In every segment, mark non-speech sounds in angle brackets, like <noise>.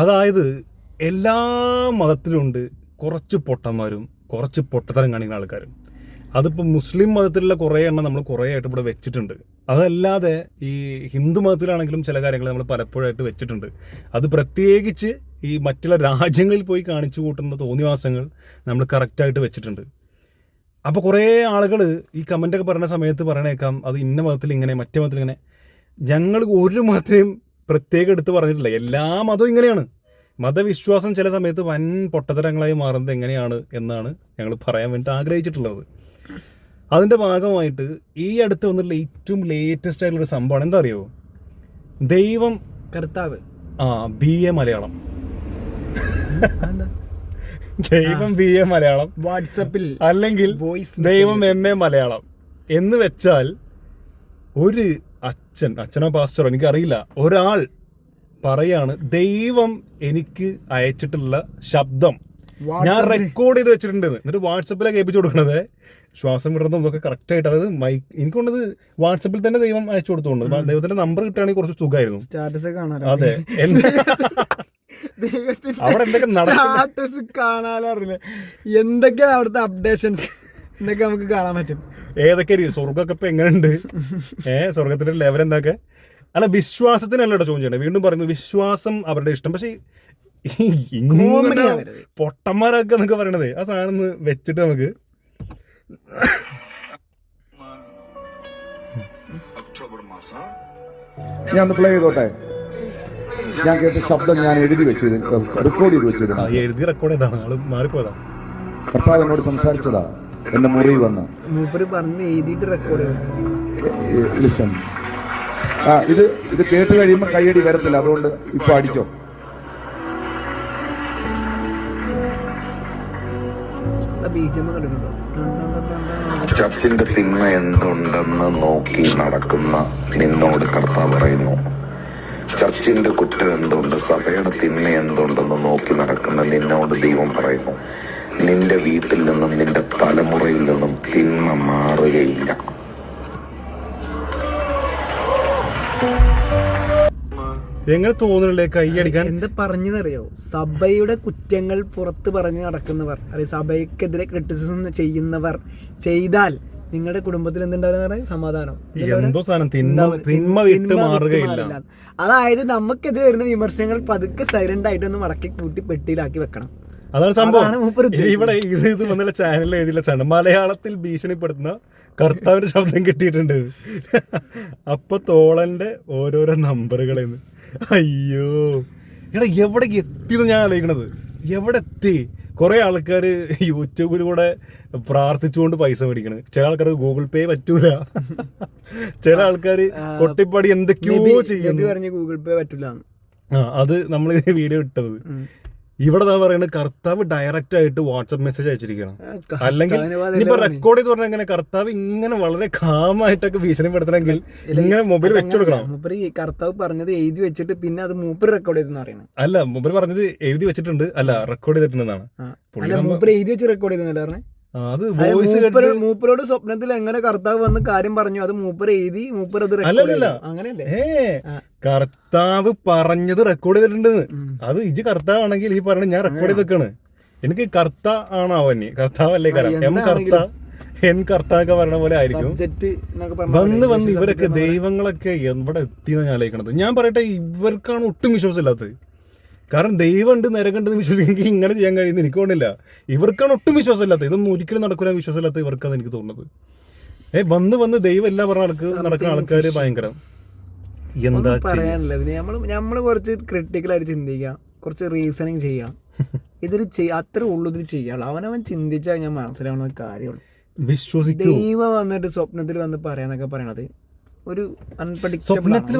അതായത് എല്ലാ മതത്തിലുണ്ട് കുറച്ച് പൊട്ടന്മാരും കുറച്ച് പൊട്ടത്തരം കാണിക്കുന്ന ആൾക്കാരും. അതിപ്പോൾ മുസ്ലിം മതത്തിലുള്ള കുറേ എണ്ണം നമ്മൾ കുറേ ആയിട്ട് ഇവിടെ വെച്ചിട്ടുണ്ട്. അതല്ലാതെ ഈ ഹിന്ദു മതത്തിലാണെങ്കിലും ചില കാര്യങ്ങൾ നമ്മൾ പലപ്പോഴായിട്ട് വെച്ചിട്ടുണ്ട്. അത് പ്രത്യേകിച്ച് ഈ മറ്റുള്ള രാജ്യങ്ങളിൽ പോയി കാണിച്ചു കൂട്ടുന്ന തോന്നിവാസങ്ങൾ നമ്മൾ കറക്റ്റായിട്ട് വെച്ചിട്ടുണ്ട്. അപ്പോൾ കുറേ ആളുകൾ ഈ കമന്റൊക്കെ പറയുന്ന സമയത്ത് പറയണേക്കാം അത് ഇന്ന മതത്തിൽ ഇങ്ങനെ മറ്റേ മതത്തിൽ ഇങ്ങനെ. ഞങ്ങൾ ഒരു മതത്തെയും പ്രത്യേകം എടുത്ത് പറഞ്ഞിട്ടില്ല. എല്ലാ മതവും ഇങ്ങനെയാണ്. മതവിശ്വാസം ചില സമയത്ത് വൻ പൊട്ടത്തരങ്ങളായി മാറുന്നത് എങ്ങനെയാണ് എന്നാണ് ഞങ്ങൾ പറയാൻ വേണ്ടി ആഗ്രഹിച്ചിട്ടുള്ളത്. അതിന്റെ ഭാഗമായിട്ട് ഈ അടുത്ത് വന്നിട്ടുള്ള ഏറ്റവും ലേറ്റസ്റ്റ് ആയിട്ടുള്ളൊരു സംഭവമാണ് എന്താ അറിയോ ദൈവം കർത്താവ്. ആ ബി എ മലയാളം. ദൈവം ബി എ മലയാളം. വാട്സപ്പിൽ അല്ലെങ്കിൽ ദൈവം എം എ മലയാളം. എന്ന് വെച്ചാൽ ഒരു അച്ഛൻ അച്ഛനോ പാസ്റ്ററോ എനിക്കറിയില്ല. ഒരാൾ പറയാണ് ദൈവം എനിക്ക് അയച്ചിട്ടുള്ള ശബ്ദം ഞാൻ റെക്കോർഡ് ചെയ്ത് വെച്ചിട്ടുണ്ട്. എന്നിട്ട് വാട്സപ്പിലേക്ക് കേൾപ്പിച്ചു കൊടുക്കണത്. ശ്വാസം വിടുന്നതും ഇതൊക്കെ കറക്റ്റ് ആയിട്ട് അതായത് മൈക്ക് എനിക്ക് വാട്സപ്പിൽ തന്നെ ദൈവം അയച്ചു കൊടുത്തോണ്ട്. ദൈവത്തിന്റെ നമ്പർ കിട്ടുകയാണെങ്കിൽ കുറച്ച് സുഖമായിരുന്നു. സ്റ്റാറ്റസ് അതെ. അവിടെ എന്തൊക്കെ സ്റ്റാറ്റസ് എന്തൊക്കെയാണ് അവിടുത്തെ അപ്ഡേഷൻസ് എന്നൊക്കെ നമുക്ക് കാണാൻ പറ്റും. ഏതൊക്കെ സ്വർഗമൊക്കെ ഇപ്പൊ എങ്ങനെയുണ്ട്? ഏ സ്വർഗത്തിന്റെ ലെവൽ എന്തൊക്കെ? അല്ല വിശ്വാസത്തിനല്ല കേട്ടോ ചോദ്യം ചെയ്യണേ വീണ്ടും പറയുന്നു വിശ്വാസം അവരുടെ ഇഷ്ടം. പക്ഷേ ഇങ്ങനെ പൊട്ടന്മാരൊക്കെ എന്നൊക്കെ പറയണത് ആ സാധനം വെച്ചിട്ട് നമുക്ക് ഒക്ടോബർ മാസം. ഞാൻ ഒന്ന് പ്ലേ ചെയ്തോട്ടെ? ഞാൻ കേട്ട ശബ്ദം ഞാൻ എഴുതി വെച്ചു റെക്കോർഡ് ചെയ്ത് ആ, വെച്ചിരുന്നു എഴുതി റെക്കോർഡ് ചെയ്താണ് ആൾ മാറിപ്പോയതാ. കർത്താവ് എന്നോട് സംസാരിച്ചതാ. എന്റെ മുറി വന്ന്. മൂപ്പര് പറഞ്ഞ് എഴുതിയിട്ട് റെക്കോർഡ് ലിസൺ ആ ഇത് ഇത് കേട്ട് കഴിയുമ്പോൾ കൈയടി വരത്തില്ല അതുകൊണ്ട് ഇപ്പൊ അടിച്ചോ. തിന്മ എന്തുണ്ടെന്ന് നോക്കി നടക്കുന്ന നിന്നോട് കർത്താവ് പറയുന്നു. ചർച്ചിന്റെ കുറ്റം എന്തുണ്ട്? സഭയുടെ തിന്മ എന്തുണ്ടെന്ന് നോക്കി നടക്കുന്ന നിന്നോട് ദൈവം പറയുന്നു. നിന്റെ വീട്ടിൽ നിന്നും നിന്റെ തലമുറയിൽ നിന്നും തിന്മ മാറുകയില്ല. എങ്ങനെ തോന്നുന്നില്ലേ കൈയടിക്കാൻ എന്താ പറഞ്ഞതറിയോ സഭയുടെ കുറ്റങ്ങൾ പുറത്ത് പറഞ്ഞ് നടക്കുന്നവർ അല്ലെങ്കിൽ സഭയ്ക്കെതിരെ ക്രിറ്റിസിസം ചെയ്യുന്നവർ ചെയ്താൽ നിങ്ങളുടെ കുടുംബത്തിൽ എന്തുണ്ടാവുന്ന സമാധാനം. എന്തോ സാധനം? തിന്മ തിന്മ വിട്ട് മാറുകയില്ല. അതായത് നമുക്കെതിരെ വരുന്ന വിമർശനങ്ങൾ പതുക്കെ സൈലന്റ് ആയിട്ട് ഒന്ന് മടക്കി കൂട്ടി പെട്ടിയിലാക്കി വെക്കണം. അതാണ് സംഭവം. ഇവിടെ ഇത് വന്നുള്ള ചാനലിൽ എഴുതിയില്ല സാധനം മലയാളത്തിൽ ഭീഷണിപ്പെടുത്തുന്ന കർത്താവിന്റെ ശബ്ദം കിട്ടിയിട്ടുണ്ട്. അപ്പൊ തോളന്റെ ഓരോരോ നമ്പറുകളെന്ന്. അയ്യോ. എടാ എവിടെ എത്തിയെന്ന് ഞാൻ ആലോചിക്കണത്? എവിടെ എത്തി? കുറെ ആൾക്കാർ യൂട്യൂബിലൂടെ പ്രാർത്ഥിച്ചുകൊണ്ട് പൈസ മേടിക്കണ്. ചില ആൾക്കാർ ഗൂഗിൾ പേ പറ്റൂല. ചില ആൾക്കാർ കൊട്ടിപ്പാടി എന്തൊക്കെയോ ചെയ്യുന്നു. ഗൂഗിൾ പേ പറ്റൂല ആ അത് നമ്മൾ വീഡിയോ ഇട്ടത്. ഇവിടെ ഞാൻ പറയുന്നത് കർത്താവ് ഡയറക്റ്റ് ആയിട്ട് വാട്സപ്പ് മെസ്സേജ് അയച്ചിരിക്കണം അല്ലെങ്കിൽ ഇനിയിപ്പോ റെക്കോർഡ് ചെയ്ത് പറഞ്ഞാൽ എങ്ങനെ കർത്താവ് ഇങ്ങനെ വളരെ കാമായിട്ടൊക്കെ ഭീഷണിപ്പെടുത്തണമെങ്കിൽ ഇങ്ങനെ മൊബൈൽ വെച്ചുകൊടുക്കണം മൂപ്പര് കർത്താവ് പറഞ്ഞത് എഴുതി വെച്ചിട്ട് പിന്നെ അത് മൂപ്പര് റെക്കോർഡ് ചെയ്തെന്ന് അറിയണം അല്ല മൊബൈൽ പറഞ്ഞത് എഴുതി വെച്ചിട്ടുണ്ട്. അല്ല റെക്കോർഡ് ചെയ്തിട്ടുണ്ടെന്നാണ്. മൂപ്പര് എഴുതി വെച്ച് റെക്കോർഡ് ചെയ്തെന്നല്ലേ പറഞ്ഞേ? ആ, അത് വോയിസ് മൂപ്പര് മൂപ്പരോട് സ്വപ്നത്തിൽ എങ്ങനെ കർത്താവ് വന്ന് കാര്യം പറഞ്ഞു അത് മൂപ്പർ എഴുതി മൂപ്പർ അത് അല്ലല്ല അങ്ങനെയല്ലേ? ഏ. കർത്താവ് പറഞ്ഞത് റെക്കോർഡ് ചെയ്തിട്ടുണ്ടെന്ന് അത് ഇജ് കർത്താവ് ആണെങ്കിൽ ഈ പറഞ്ഞു ഞാൻ റെക്കോർഡ് ചെയ്ത് നിൽക്കാണ് എനിക്ക് കർത്ത ആണോ അവന്. കർത്താവല്ലേ കാരണം. എം കർത്ത എൻ കർത്താക്ക പറഞ്ഞ പോലെ ആയിരിക്കും. വന്ന് വന്ന് ഇവരൊക്കെ ദൈവങ്ങളൊക്കെ എവിടെ എത്തിയെന്ന് ഞാൻ ആലോചിക്കണത്. ഞാൻ പറയട്ടെ ഇവർക്കാണ് ഒട്ടും വിശ്വാസമില്ലാത്തത്. കാരണം ദൈവം ഉണ്ട് നരകണ്ടെന്ന് വിശ്വസിക്കുമെങ്കിൽ ഇങ്ങനെ ചെയ്യാൻ കഴിയുന്ന എനിക്ക് തോന്നുന്നില്ല. ഇവർക്കാണ് ഒട്ടും വിശ്വാസമില്ലാത്തത് ഇതൊന്നും ഒരിക്കലും നടക്കില്ല വിശ്വാസമില്ലാത്ത ഇവർക്കാണ് എനിക്ക് തോന്നുന്നത്. ഏ വന്ന് വന്ന് ദൈവം എല്ലാം പറഞ്ഞ ആൾക്ക് നടക്കുന്ന ആൾക്കാർ ഭയങ്കരം. എന്താ പറയാനില്ല. നമ്മൾ നമ്മൾ കുറച്ച് ക്രിട്ടിക്കലായിട്ട് ചിന്തിക്കാം. കുറച്ച് റീസണിങ് ചെയ്യാം. <laughs> ഇതിൽ അത്ര ഉള്ളു ഇതിൽ ചെയ്യാം അവനവൻ ചിന്തിച്ചാൽ ഞാൻ മനസ്സിലാവുന്ന കാര്യമുള്ളൂ. വിശ്വസിക്കും. ദൈവം വന്നിട്ട് സ്വപ്നത്തിൽ വന്ന് പറയാന്നൊക്കെ പറയണത് ഒരു സ്വപ്നത്തിൽ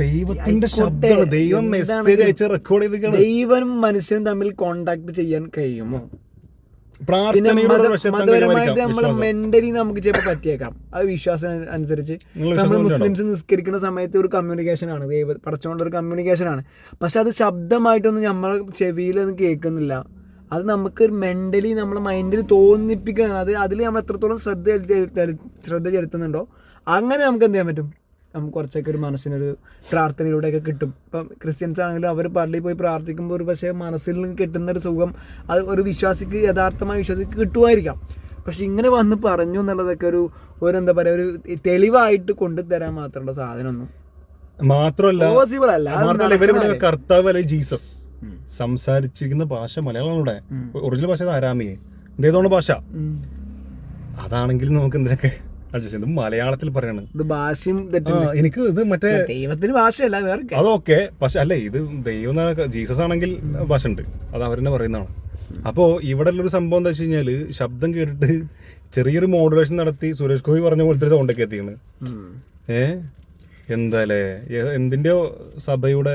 ദൈവത്തിന്റെ ശബ്ദമാണ്. ദൈവം മെസ്സേജ് അയച്ച് റെക്കോർഡ് ചെയ്തിരിക്കണം ദൈവം മനുഷ്യനും തമ്മിൽ കോണ്ടാക്ട് ചെയ്യാൻ കഴിയുമോ? പിന്നെ മതപരമായിട്ട് നമ്മൾ മെന്റലി നമുക്ക് ചിലപ്പോൾ പറ്റിയേക്കാം. അത് വിശ്വാസം അനുസരിച്ച് നമ്മൾ മുസ്ലിംസ് നിസ്കരിക്കുന്ന സമയത്ത് ഒരു കമ്മ്യൂണിക്കേഷൻ ആണ്. ദൈവ പടച്ചുകൊണ്ട് ഒരു കമ്മ്യൂണിക്കേഷൻ ആണ്. പക്ഷെ അത് ശബ്ദമായിട്ടൊന്നും നമ്മളെ ചെവിയിലൊന്നും കേൾക്കുന്നില്ല. അത് നമുക്ക് മെന്റലി നമ്മളെ മൈൻഡിൽ തോന്നിപ്പിക്കുന്നതാണ് അത് അതിൽ നമ്മൾ എത്രത്തോളം ശ്രദ്ധ ശ്രദ്ധ ചെലുത്തുന്നുണ്ടോ അങ്ങനെ നമുക്ക് എന്ത് ചെയ്യാൻ പറ്റും? നമുക്ക് കുറച്ചൊക്കെ ഒരു മനസ്സിനൊരു പ്രാർത്ഥനയിലൂടെയൊക്കെ കിട്ടും. ഇപ്പം ക്രിസ്ത്യൻസ് ആണെങ്കിലും അവർ പള്ളിയിൽ പോയി പ്രാർത്ഥിക്കുമ്പോൾ ഒരു പക്ഷേ മനസ്സിൽ നിന്ന് കിട്ടുന്ന ഒരു സുഖം അത് ഒരു വിശ്വാസിക്ക് യഥാർത്ഥമായ വിശ്വാസിക്ക് കിട്ടുമായിരിക്കാം. പക്ഷെ ഇങ്ങനെ വന്ന് പറഞ്ഞു എന്നുള്ളതൊക്കെ ഒരു ഒരു എന്താ പറയുക ഒരു തെളിവായിട്ട് കൊണ്ടുതരാൻ മാത്രമുള്ള സാധനമൊന്നും. മാത്രമല്ല പോസിബിൾ അല്ല. കർത്താവ് അല്ലെ ജീസസ്? സംസാരിച്ചിരിക്കുന്ന ഭാഷ മലയാളമാണ് ഇവിടെ. ഒറിജിനൽ ഭാഷ ആരാമിയെ ഇതേതോണ് ഭാഷ? അതാണെങ്കിലും അതാണെങ്കിൽ നമുക്ക് എന്തിനൊക്കെ ചെയ്യാം. മലയാളത്തിൽ പറയാണ്. ഇത് ഭാഷയും എനിക്ക് ഇത് മറ്റേ ദൈവത്തിന് ഭാഷയല്ല വേറെ അതൊക്കെ പക്ഷെ അല്ലേ ഇത് ദൈവം ജീസസ് ആണെങ്കിൽ ഭാഷ ഉണ്ട് അത് അവരെന്നെ പറയുന്നതാണ്. അപ്പോ ഇവിടെ ഉള്ളൊരു സംഭവം എന്താ വെച്ച് കഴിഞ്ഞാൽ ശബ്ദം കേട്ടിട്ട് ചെറിയൊരു മോഡുലേഷൻ നടത്തി സുരേഷ് ഗോപി പറഞ്ഞ പോലത്തെ ഒരു സൗണ്ടൊക്കെ എത്തിയാണ്. ഏ? എന്താലേ എന്തിന്റെ സഭയുടെ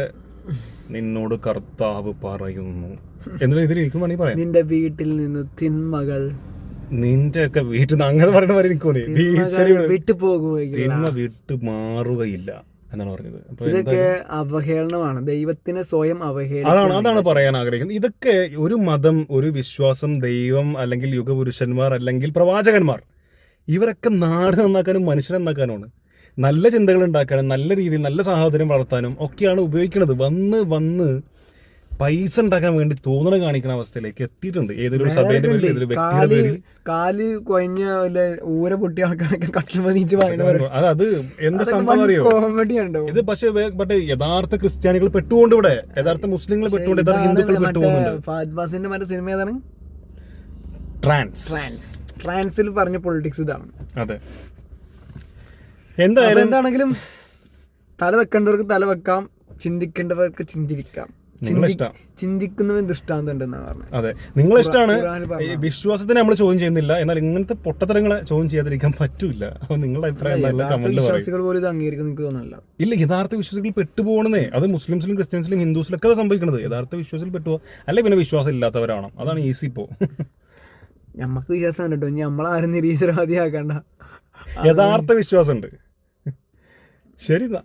നിന്നോട് കർത്താവ് പറയുന്നു. എന്നുള്ള ഇതിൽ എനിക്ക് വേണമെങ്കിൽ പറയാം. നിന്റെ വീട്ടിൽ നിന്ന് തിന്മകൾ നിന്റെ ഒക്കെ വീട്ടിൽ നിന്ന് അങ്ങനെ പറയുന്ന പോലെ എനിക്ക് തോന്നി. വിട്ടു പോകുക വിട്ട് മാറുകയില്ല എന്നാണ് പറഞ്ഞത്. ഇതൊക്കെ അവഹേളനമാണ്. ദൈവത്തിനെ സ്വയം അവഹേളന അതാണ് അതാണ് പറയാൻ ആഗ്രഹിക്കുന്നത്. ഇതൊക്കെ ഒരു മതം ഒരു വിശ്വാസം ദൈവം അല്ലെങ്കിൽ യുഗപുരുഷന്മാർ അല്ലെങ്കിൽ പ്രവാചകന്മാർ ഇവരൊക്കെ നാട് നന്നാക്കാനും മനുഷ്യനെ നന്നാക്കാനുമാണ്. നല്ല ചിന്തകൾ ഉണ്ടാക്കാനും നല്ല രീതിയിൽ നല്ല സാഹോദര്യം വളർത്താനും ഒക്കെയാണ് ഉപയോഗിക്കുന്നത്. വന്ന് വന്ന് പൈസ ഉണ്ടാക്കാൻ വേണ്ടി തോന്നണ കാണിക്കുന്ന അവസ്ഥയിലേക്ക് എത്തിയിട്ടുണ്ട്. ഏതൊരു സഭയുടെ പേരിൽ ഏതൊരു വ്യക്തിയുടെ കാൽ പേരിൽ കാൽ കൊഞ്ഞ വല്ല ഊര പൊട്ടിയ ആൾക്കാരൊക്കെ കട്ടിൽ മതിച്ച് അത് അത് എന്താ സംഭവം അറിയോ? ഇത് പക്ഷേ പക്ഷേ യഥാർത്ഥ ക്രിസ്ത്യാനികൾ പെട്ടുകൊണ്ട് ഇവിടെ. യഥാർത്ഥ മുസ്ലിങ്ങൾ പെട്ടുകൊണ്ട് യഥാർത്ഥ ഹിന്ദുക്കൾ ഫാദ്ബാസിന്റെ മറ്റേ സിനിമ ഏതാണ്? ട്രാൻസ്. ട്രാൻസ്. ട്രാൻസിൽ പറഞ്ഞ പൊളിറ്റിക്സ് ഇതാണ്. അതെ. എന്തായാലും എന്താണെങ്കിലും തല വെക്കേണ്ടവർക്ക് തല വെക്കാം ചിന്തിക്കേണ്ടവർക്ക് ചിന്തിക്കാം. ചിന്തിക്കുന്നവൻ ദൃഷ്ടാന്തം ഉണ്ടെന്നാണ് പറഞ്ഞത്. അതെ. നിങ്ങളെ ഇഷ്ടമാണ് വിശ്വാസത്തിനെ നമ്മൾ ചോദ്യം ചെയ്യുന്നില്ല. എന്നാൽ ഇങ്ങനത്തെ പൊട്ടത്തരങ്ങളെ ചോദ്യം ചെയ്യാതിരിക്കാൻ പറ്റൂല അപ്പൊ നിങ്ങളുടെ അഭിപ്രായം വിശ്വാസികൾ പോലും ഇത് അംഗീകരിക്കും നിങ്ങൾക്ക് തോന്നുന്നില്ല. ഇല്ല യഥാർത്ഥ വിശ്വാസികൾ പെട്ടുപോകണേ അത് മുസ്ലിംസിലും ക്രിസ്ത്യൻസിലും ഹിന്ദുസിലും ഒക്കെ സംഭവിക്കുന്നത് യഥാർത്ഥ വിശ്വാസിൽ പെട്ടുപോകുക അല്ലെ പിന്നെ വിശ്വാസം ഇല്ലാത്തവരാണ് അതാണ് ഈസി ഇപ്പോ നമുക്ക് വിശ്വാസം കണ്ടോ കേട്ടോ നമ്മളാരും നിരീശ്വരവാദിയാക്കണ്ട. യഥാർത്ഥ വിശ്വാസമുണ്ട്. ഉണ്ട് എന്നാ.